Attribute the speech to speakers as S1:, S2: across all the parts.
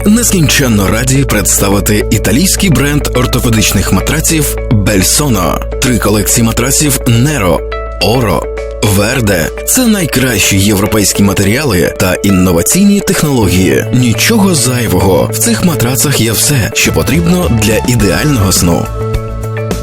S1: Нескінченно раді представити італійський бренд ортопедичних матраців Бельсоно. Три колекції матраців Неро, Оро. Верде це найкращі європейські матеріали та інноваційні технології. Нічого зайвого в цих матрацах є все, що потрібно для ідеального сну.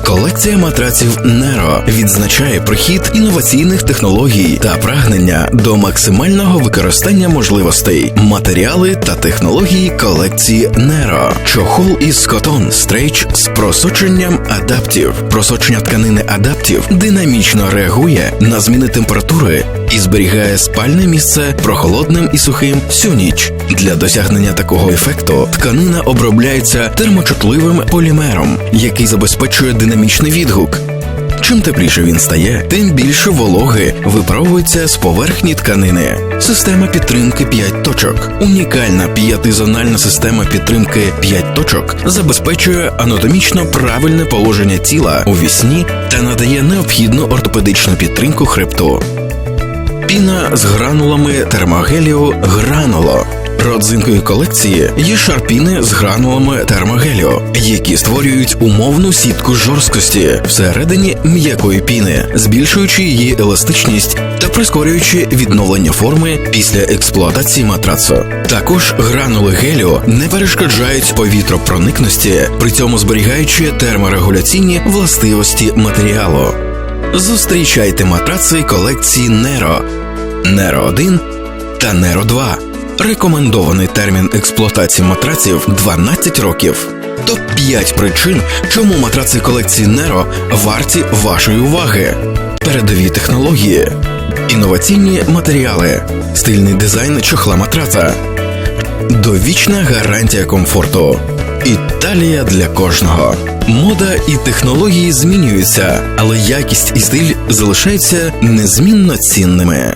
S1: Колекція матраців Неро відзначає прихід інноваційних технологій та прагнення до максимального використання можливостей, матеріали та технології колекції Неро. Чохол із котон стрейч з просоченням адаптів. Просочення тканини адаптів динамічно реагує на зміни температури і зберігає спальне місце прохолодним і сухим всю ніч. Для досягнення такого ефекту тканина обробляється термочутливим полімером, який забезпечує динамічний відгук. Чим тепліше він стає, тим більше вологи випаровується з поверхні тканини. Система підтримки 5 точок. Унікальна п'ятизональна система підтримки 5 точок забезпечує анатомічно правильне положення тіла у вісні та надає необхідну ортопедичну підтримку хребту. Піна з гранулами термогелію грануло. Родзинкою колекції є шарпіни з гранулами термогелію, які створюють умовну сітку жорсткості всередині м'якої піни, збільшуючи її еластичність та прискорюючи відновлення форми після експлуатації матрацу. Також гранули гелю не перешкоджають повітропроникності, при цьому зберігаючи терморегуляційні властивості матеріалу. Зустрічайте матраци колекції Неро, Неро 1 та Неро 2. Рекомендований термін експлуатації матраців 12 років. Топ 5 причин, чому матраци колекції Неро варті вашої уваги. Передові технології, інноваційні матеріали, стильний дизайн чохла матраца, довічна гарантія комфорту. Італія для кожного. Мода і технології змінюються, але якість і стиль залишаються незмінно цінними.